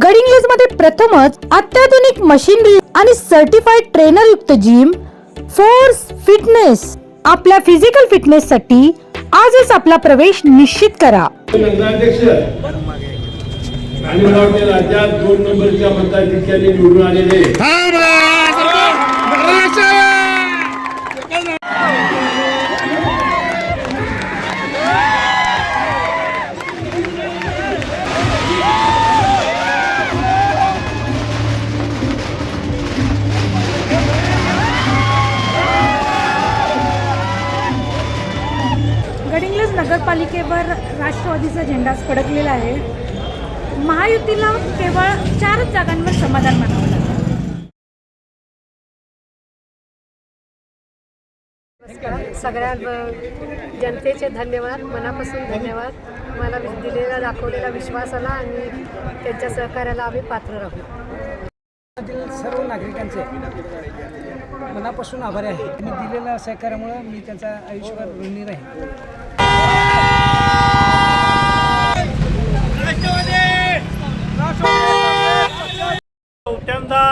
गडिंग्लजमध्ये प्रथमच अत्याधुनिक मशीनरी आणि सर्टिफाईड ट्रेनर युक्त जिम फोर्स फिटनेस आपल्या फिजिकल फिटनेस साठी आजच आपला प्रवेश निश्चित करा. नगराध्यक्ष आणि मला वाटते राज्यात दोन नंबरच्या मताधिक्याने निवडून आलेले. राष्ट्रवादीचा झेंडा फडकलेला आहे. महायुतीला केवळ चारच जागांवर समाधान मानावं लागतं. सगळ्या जनतेचे धन्यवाद मनापासून धन्यवाद. मला दिलेला दाखवलेला विश्वासाला आणि त्यांच्या सहकार्याला आम्ही पात्र राहू. सर्व नागरिकांचे मनापासून आभारी आहे. त्यांनी दिलेल्या सहकार्यामुळे मी त्यांचा आयुष्यभर ऋणी राहील चौथ्यांदा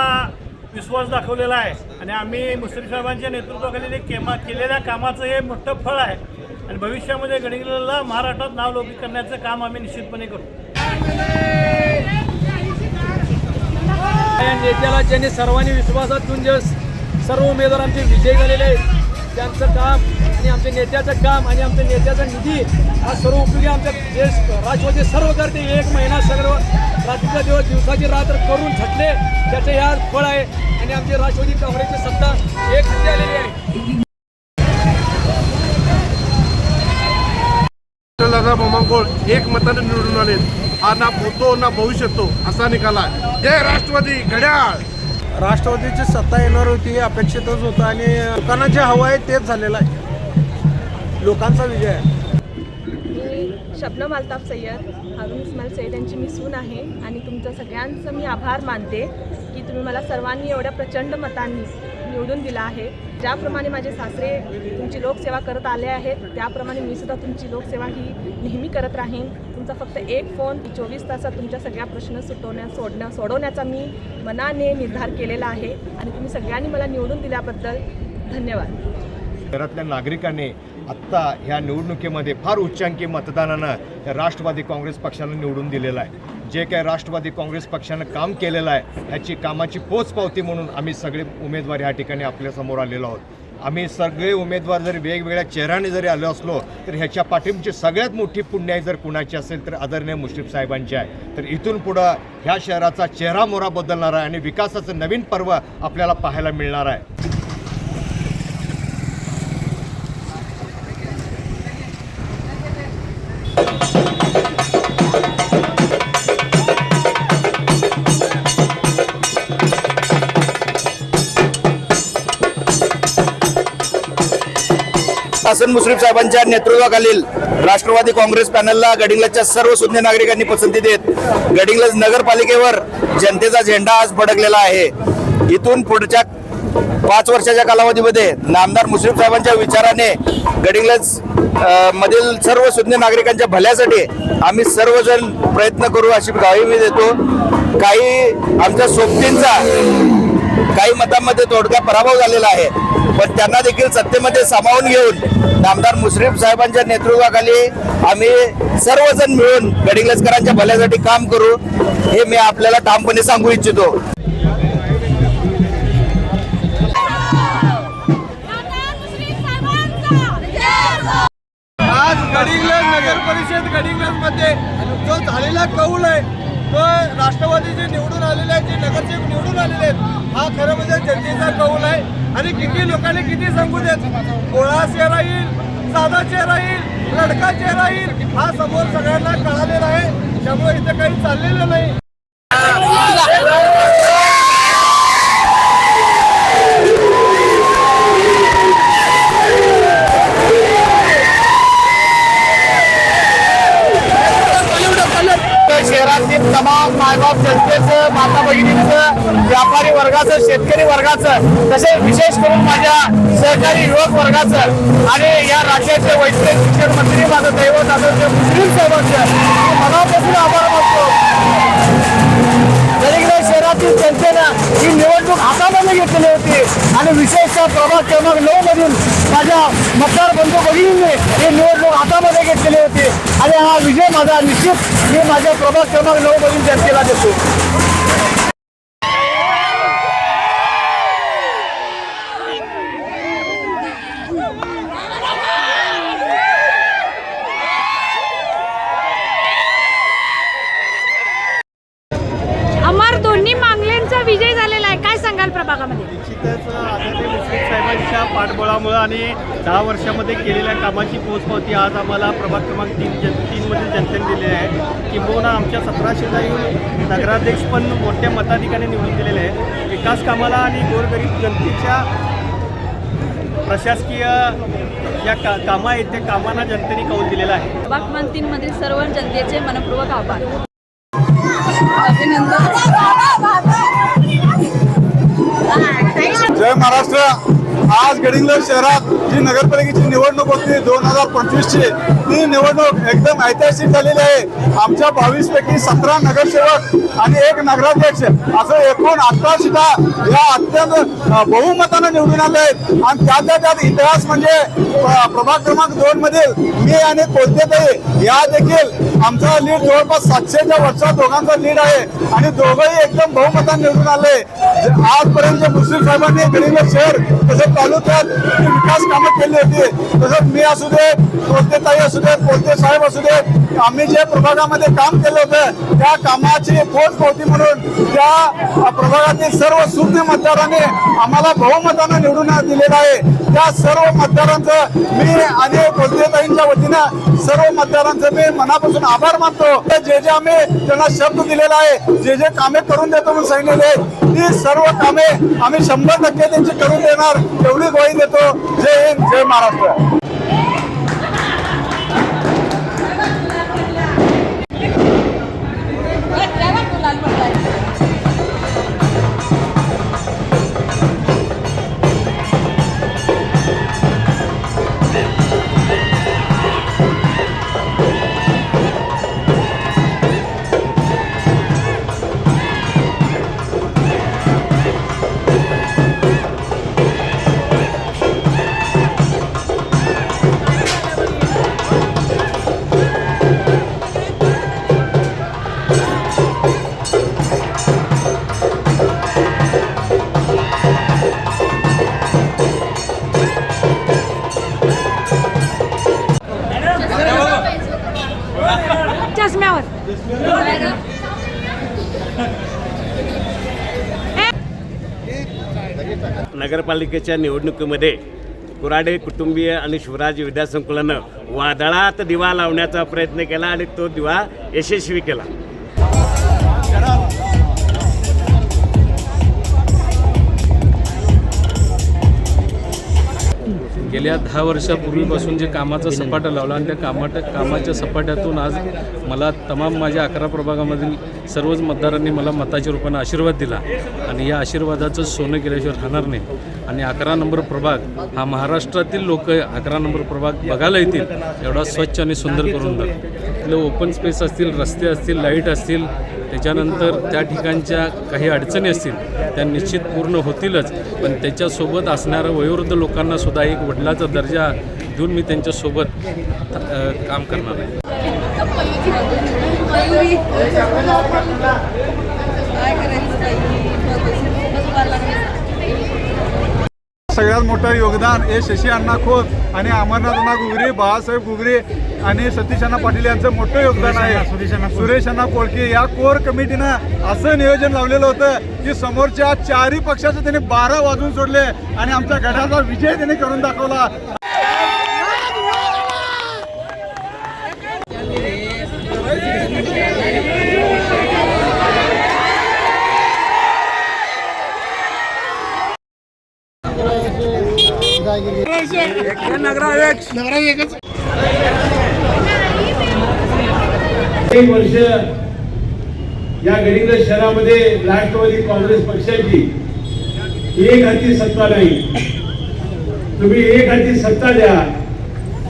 विश्वास दाखवलेला आहे. आणि आम्ही मुश्रीफ साहेबांच्या नेतृत्वाखाली केमा केलेल्या कामाचं हे मोठं फळ आहे. आणि भविष्यामध्ये गडिंगला महाराष्ट्रात नाव लौकिक करण्याचं काम आम्ही निश्चितपणे करू. या नेत्याला ज्यांनी सर्वांनी विश्वासात घेऊन जे सर्व उमेदवार आमचे विजय झालेले आहेत त्यांचं काम आणि आमच्या नेत्याचं काम आणि आमच्या नेत्याचा निधी हा सर्व उपयोगी आमच्या देश राष्ट्रवादी सर्व करते. एक महिना सर्व रात्रीचा दिवस दिवसाची रात्र करून छटले त्याचं ह्या फळ आहे. आणि आमची राष्ट्रवादी काँग्रेसची सत्ता एक हाती आलेली आहे. बोमांकोळ एक मताने निवडून आले हा ना होतो ना भविष्यतो असा निकाल आहे. जय राष्ट्रवादी घड्याळ! राष्ट्रवादीची सत्ता येणार होती हे अपेक्षितच होतं आणि लोकांना जे हवं आहे तेच झालेलं आहे. लोकांचा विजय आहे. मी शबनम अल्ताफ सय्यद हारून इस्माईल सय्यद यांची मी सून आहे आणि तुमचं सगळ्यांचं मी आभार मानते की तुम्ही मला सर्वांनी एवढ्या प्रचंड मतांनी निवडून दिला आहे. ज्याप्रमाणे माझे सासरे तुमची लोकसेवा करत आले आहेत त्याप्रमाणे मी सुद्धा तुमची लोकसेवा ही नेहमी करत राहीन. तुमचा फक्त एक फोन चोवीस तासात तुमच्या सगळ्या प्रश्न सुटवण्या सोडण्या सोडवण्याचा मी मनाने निर्धार केलेला आहे आणि तुम्ही सगळ्यांनी मला निवडून दिल्याबद्दल धन्यवाद. शहरातल्या नागरिकांनी आत्ता ह्या निवडणुकीमध्ये फार उच्चांकी मतदानानं राष्ट्रवादी काँग्रेस पक्षानं निवडून दिलेलं आहे. जे काय राष्ट्रवादी काँग्रेस पक्षानं काम केलेलं आहे ह्याची कामाची पोचपावती म्हणून आम्ही सगळे उमेदवार ह्या ठिकाणी आपल्यासमोर आलेलो आहोत. आम्ही सगळे उमेदवार जरी वेगवेगळ्या चेहऱ्याने जरी आलो असलो तर ह्याच्या पाठींची सगळ्यात मोठी पुण्याई जर कुणाची असेल तर आदरणीय मुश्रीफ साहेबांची आहे. तर इथून पुढं ह्या शहराचा चेहरा मोरा बदलणार आहे आणि विकासाचं नवीन पर्व आपल्याला पाहायला मिळणार आहे. हसन मुश्रीफ साहेबांच्या नेतृत्वाखालील राष्ट्रवादी काँग्रेस पॅनलला गडिंग्लजच्या सर्व सुज्ञ नागरिकांनी पसंती देत गडिंगलज नगरपालिकेवर जनतेचा झेंडा आज फडकलेला आहे. इथून पुढच्या पाच वर्षाच्या कालावधीमध्ये नामदार मुश्रीफ साहेबांच्या विचाराने गडिंगलज मधील सर्व सुज्ञ नागरिकांच्या भल्यासाठी आम्ही सर्वजण प्रयत्न करू अशी ग्वाही मी देतो. काही आमच्या सोबतींचा काही मतांमध्ये तोडगा पराभव झालेला आहे. पण त्यांना देखील सत्तेमध्ये सामावून घेऊन नामदार मुश्रीफ साहेबांच्या नेतृत्वाखाली आम्ही सर्वजण मिळून गडिंग्लजकरांच्या भल्यासाठी काम करू हे मी आपल्याला ठामपणे सांगू इच्छितो. आज गडिंग्लज नगर परिषद गडिंग्लजमध्ये जो झालेला कौल आहे तो राष्ट्रवादी जे निवडून आलेले आहेत जे नगरसेवक निवडून आलेले आहेत हा खरं म्हणजे जनतेचा कौल आहे. आणि किती लोकांनी किती सांगू देत? गोळा चेहरा येईल साधा चेहरा येईल लडका चेहरा येईल हा समोर सगळ्यांना कळालेला आहे. त्यामुळे इथे काही चाललेलं नाही. मायबाप जनतेचं माता भगिनींचं व्यापारी वर्गाचं शेतकरी वर्गाचं तसेच विशेष करून माझ्या सहकारी युवक वर्गाचं. आणि या राज्याचे वैद्यकीय शिक्षण मंत्री माझं दैवत आदर्श मुस्लिम साहेबांचं. मनापासून आभार मानतो. दरेकदा शहरातील जनतेनं ही निवडणूक हातामध्ये घेतलेली होती आणि विशेषतः प्रभाग क्रमांक नऊ मधून माझ्या मतदार बंधू भगिनींनी हे निवडणूक हातामध्ये घेतलेली होती. आणि हा विजय माझा निश्चित मी माझ्या प्रभाग क्रमांक नऊ मधून जनतेला देतो. अमर दोन्ही मांगल्यांचा विजय झालेला आहे. काय सांगाल प्रभागामध्ये? पाठबळामुळं आणि दहा वर्षामध्ये केलेल्या कामाची पोचपावती आज आम्हाला प्रभाग क्रमांक तीन जन तीनमधील जनतेने दिलेली आहे. किंबहुना आमच्या सतराशेला येऊन नगराध्यक्ष पण मोठ्या मताधिकाने निवडून दिलेले आहे विकास कामाला आणि गोरगरीब जनतेच्या प्रशासकीय या का कामं आहेत त्या कामांना जनतेने कौल दिलेला आहे. प्रभाग क्रमांक तीनमधील सर्व जनतेचे मनपूर्वक आभार. जय महाराष्ट्र. आज गडिंग्लज शहरात जी नगरपालिकेची निवडणूक होती दोन हजार पंचवीसची ती निवडणूक एकदम ऐतिहासिक झालेली आहे. आमच्या बावीस पैकी सतरा नगरसेवक आणि एक नगराध्यक्ष असं एकूण अठरा सीटा या अत्यंत बहुमतानं निवडून आले आहेत. आणि त्यातल्या त्यात इतिहास म्हणजे प्रभाग क्रमांक दोन मधील मी आणि कोणतेताई या देखील आमचा लीड जवळपास सातशेच्या वर्षात दोघांचा लीड आहे. आणि दोघंही एकदम बहुमतानं निवडून आले. आजपर्यंत मुस्लिम साहेबांनी गडिंग्लज शहर तसेच तालुक्यात विकास कामं केली होती. तसंच मी असू दे कोणते ताई असू दे कोणते साहेब असू दे आम्ही जे प्रभागामध्ये काम केलं होतं त्या कामाची पोचपावती म्हणून त्या प्रभागातील सर्व सुज्ञ मतदारांनी आम्हाला बहुमतानं निवडून दिलेलं आहे. त्या सर्व मतदारांचं मी आणि कोणते वतीनं सर्व मतदारांचं मी मनापासून आभार मानतो. जे जे आम्ही त्यांना शब्द दिलेला आहे जे जे कामे करून देतो म्हणून सांगितलेले आहेत ती सर्व कामे आम्ही शंभर टक्के त्यांची करून देणार एवढी ग्वाही देतो. जय हिंद जय महाराष्ट्र. महापालिकेच्या निवडणुकीमध्ये कुराडे कुटुंबीय आणि शिवराज विद्यासंकुलानं वादळात दिवा लावण्याचा प्रयत्न केला आणि तो दिवा यशस्वी केला. गेल्या दहा वर्षापूर्वीपासून जे कामाचा सपाटा लावला आणि त्या कामाट कामाच्या सपाट्यातून आज मला तमाम माझ्या अकरा प्रभागामधील सर्वच मतदारांनी मला मताच्या रूपाने आशीर्वाद दिला आणि या आशीर्वादाचं सोनं केल्याशिवाय राहणार नाही. आणि अकरा नंबर प्रभाग हा महाराष्ट्रातील लोक अकरा नंबर प्रभाग बघायला येतील एवढा स्वच्छ आणि सुंदर करून जातो तिथलं ओपन स्पेस असतील रस्ते असतील लाइट असतील त्याच्यानंतर त्या ठिकाणच्या काही अडचणी असतील त्या निश्चित पूर्ण होतीलच. पण त्याच्यासोबत असणाऱ्या वयोवृद्ध लोकांना सुद्धा एक वडिलाचा दर्जा देऊन मी त्यांच्यासोबत काम करणार आहे. सगळ्यात मोठं योगदान हे शशी अण्णा खोत आणि अमरनाथ अण्णा गुगरी बाळासाहेब गुगरी आणि सतीश अण्णा पाटील यांचं मोठं योगदान आहे. सुरेश अण्णा कोळके या कोर कमिटीनं असं नियोजन लावलेलं होतं की समोरच्या चारही पक्षाचे त्यांनी बारा वाजून सोडले आणि आमच्या गटाचा विजय त्यांनी करून दाखवला. एक वर्ष या गडिंग्लज शहरामध्ये राष्ट्रवादी काँग्रेस पक्षाची एक हाती सत्ता नाही. तुम्ही एक हाती सत्ता द्या.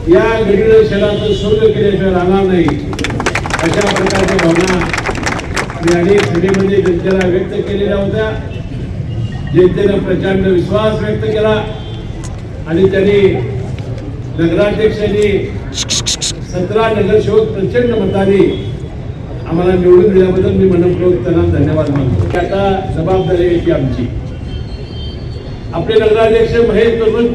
या गडिंग्लज शहराचं सोनं केल्याशिवाय राहणार नाही. अशा प्रकारच्या भावना मी अनेक सभेमध्ये जनतेला व्यक्त केलेल्या होत्या. जनतेनं प्रचंड विश्वास व्यक्त केला. आणि त्यांनी नगराध्यक्षांनी सतरा नगरसेवक प्रचंड मताने आम्हाला निवडून दिल्याबद्दल मी मनपूर्वक त्यांना धन्यवाद मानतो. आता जबाबदारी आहे ती आमची. आपले नगराध्यक्ष महेश तोरमल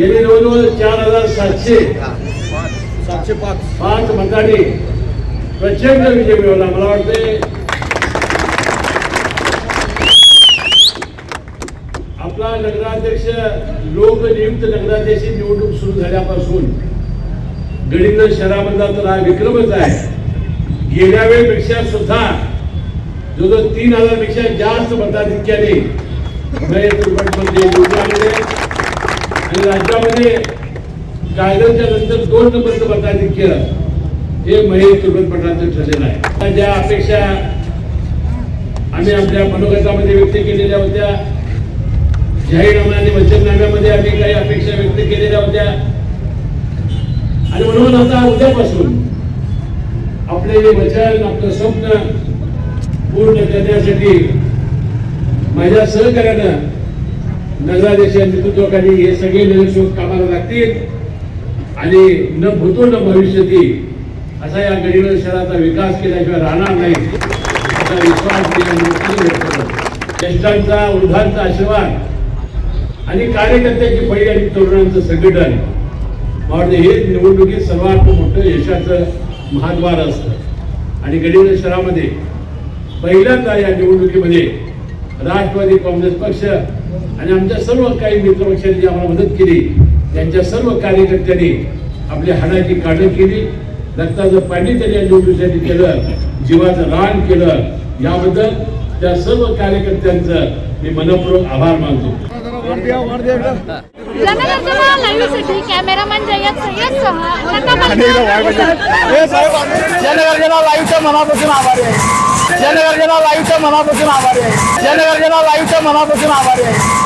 यांनी जवळजवळ चार हजार सातशे सातशे पाच. पाच मतांनी प्रचंड विजय मिळवला. मला वाटते आपला नगराध्यक्ष लोकनियुक्त नगराध्यक्ष निवडणूक सुरू झाल्यापासून गडिंग्लज शहरामधला तर हा विक्रमच आहे. गेल्या वेळेपेक्षा सुद्धा जो जो तीन हजारपेक्षा जास्त मताधिक्याने महेश आणि राज्यामध्ये कायद्याच्या नंतर दोन नंबरचं मताधिक्य हे महेश दुर्गटपटाचं ठरलेलं आहे. ज्या अपेक्षा आम्ही आपल्या मनोगतामध्ये व्यक्त केलेल्या होत्या जाहीरनामा आणि वचननाम्यामध्ये आम्ही काही अपेक्षा व्यक्त केलेल्या होत्या. आणि म्हणून आता उद्यापासून आपले जे वचन आपलं स्वप्न पूर्ण करण्यासाठी माझ्या सहकार्यानं नगराध्यक्ष नेतृत्वाखाली हे सगळे नगरसेवक कामाला लागतील. आणि न भूतो न भविष्यती असा या गडीवर शहराचा विकास केल्याशिवाय राहणार नाही असा विश्वास ज्येष्ठांचा वृद्धांचा आशीर्वाद आणि कार्यकर्त्याची फळी आणि तरुणांचं संघटन. वाटतं हे निवडणुकीत सर्वात मोठं यशाचं महाद्वार असतं. आणि गडिंग्लज शहरामध्ये पहिल्यांदा या निवडणुकीमध्ये राष्ट्रवादी काँग्रेस पक्ष आणि आमच्या सर्व काही मित्रपक्षांनी जी आम्हाला मदत केली त्यांच्या सर्व कार्यकर्त्यांनी आपल्या हाडाची काढण केली. रक्ताचं पाणी त्यांनी या निवडणुकीसाठी केलं जीवाचं रान केलं. याबद्दल त्या सर्व कार्यकर्त्यांचं मी मनपूर्वक आभार मानतो. जनगणना लाईव्हसाठी कॅमेरामॅन जय्यद सय्यदसह जनगर्जना लाईव्हच्या मनापासून आभारी आहे. जनगर्जना लाईव्हच्या मनापासून आभारी आहे. जनगर्जना लाईव्हच्या मनापासून आभारी आहे.